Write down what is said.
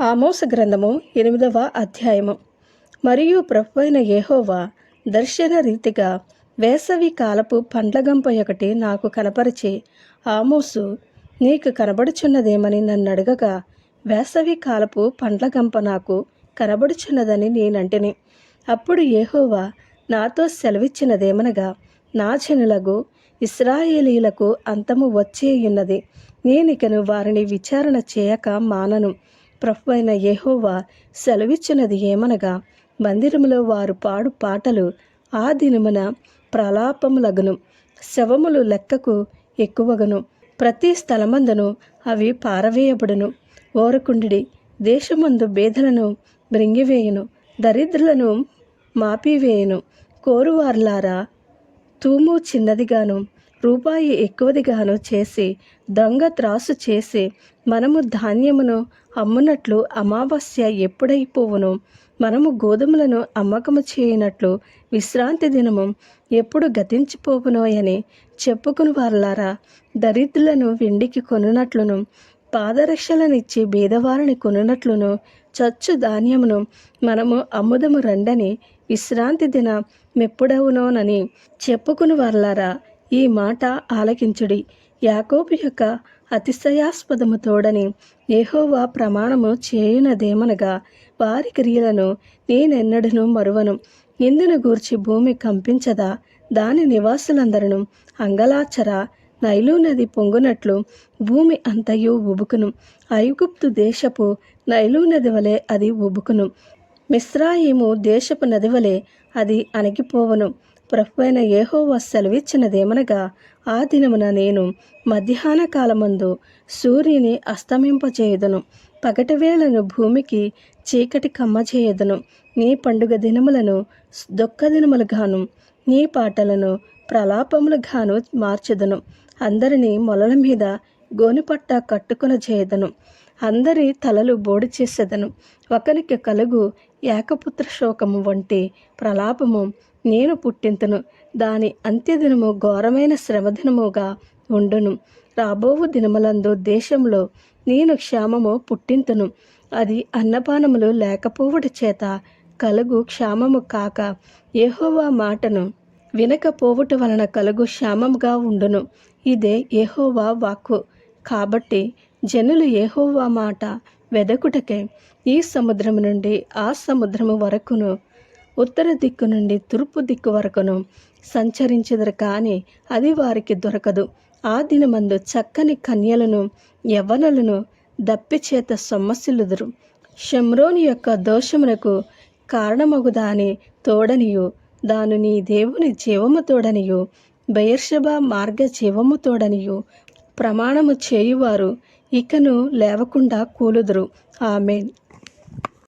ఆమోస గ్రంథము ఎనిమిదవ అధ్యాయము. మరియు ప్రభువైన అయిన దర్శన రీతిగా వేసవి కాలపు పండ్లగంప ఒకటి నాకు కనపరిచి ఆమోసు నీకు కనబడుచున్నదేమని నన్ను అడగగా వేసవి కాలపు పండ్లగంప నాకు కనబడుచున్నదని నేనంటిని. అప్పుడు యెహోవా నాతో సెలవిచ్చినదేమనగా నా చెనులకు ఇస్రాయేలీలకు అంతము వచ్చేయున్నది. నేనికను వారిని విచారణ చేయక మానను. ప్రభు అయిన యెహోవా సెలవిచ్చినది ఏమనగా మందిరములో వారు పాడు పాటలు ఆ దినమున ప్రలాపములగును శవములు లెక్కకు ఎక్కువగను ప్రతి స్థలమందును అవి పారవేయబడును. ఓరకుండి దేశమందు బేదలను బ్రింగివేయును దరిద్రులను మాపివేయును. కోరువార్లారా తూము చిన్నదిగాను రూపాయి ఎక్కువదిగాను చేసి దొంగ త్రాసు చేసి మనము ధాన్యమును అమ్మునట్లు అమావాస్య ఎప్పుడైపోవును. మనము గోధుమలను అమ్మకము చేయనట్లు విశ్రాంతి దినము ఎప్పుడు గతించిపోవునోయని చెప్పుకుని వారలారా. దరిద్రులను వెండికి కొనునట్లును పాదరక్షలనిచ్చి బీదవారిని కొనునట్లును చచ్చు ధాన్యమును మనము అమ్ముదము రండని విశ్రాంతి దిన మెప్పుడవునోనని చెప్పుకుని వారలారా. ఈ మాట ఆలకించుడి. యాకోబు యొక్క అతిశయాస్పదము తోడని ఏహోవా ప్రమాణము చేయునదేమనగా వారి క్రియలను నేనెన్నడను మరువను. ఇందును గూర్చి భూమి కంపించదా? దాని నివాసులందరూ అంగలాచరా నైలు నది పొంగునట్లు భూమి అంతయు ఉబుకును. ఐగుప్తు దేశపు నైలు నది వలె అది ఉబుకును. మిశ్రాయిము దేశపు నది వలె అది అణగిపోవను. ప్రభువైన ఏహోవా సెలవిచ్చినదేమనగా ఆ దినమున నేను మధ్యాహ్న కాలమందు సూర్యుని అస్తమింపచేయుదును. పగటివేళను భూమికి చీకటి కమ్మచేయుదును. నీ పండుగ దినములను దుఃఖ దినములుగాను నీ పాటలను ప్రలాపములుగాను మార్చెదను. అందరినీ మొలల మీద గోనిపట్ట కట్టుకున చేయదను అందరి తలలు బోడి చేసేదను. ఒకరికి కలుగు ఏకపుత్ర శోకము వంటి ప్రలాపము నేను పుట్టింతను. దాని అంత్యదినము ఘోరమైన శ్రమదినముగా ఉండును. రాబోవు దినములందు దేశంలో నేను క్షేమము పుట్టింతును. అది అన్నపానములు లేకపోవుట చేత కలుగు క్షామము కాక ఏహోవా మాటను వినకపోవుట వలన కలుగు క్షేమముగా ఉండును. ఇదే ఏహోవా వాక్కు. కాబట్టి జనులు ఏహోవా మాట వెదకుటకే ఈ సముద్రము నుండి ఆ సముద్రము వరకును ఉత్తర దిక్కు నుండి తూర్పు దిక్కు వరకును సంచరించదురు కానీ అది వారికి దొరకదు. ఆ దినమందు చక్కని కన్యలను యవ్వనులను దప్పిచేత సొమ్మసిల్లుదురు. షమ్రోని యొక్క దోషమునకు కారణమగుదాని తోడనియు దాను నీ దేవుని జీవము తోడనియు బయర్షభ మార్గ జీవము తోడనియు ప్రమాణము చేయువారు ఇకను లేవకుండా కూలుదురు. ఆమెన్.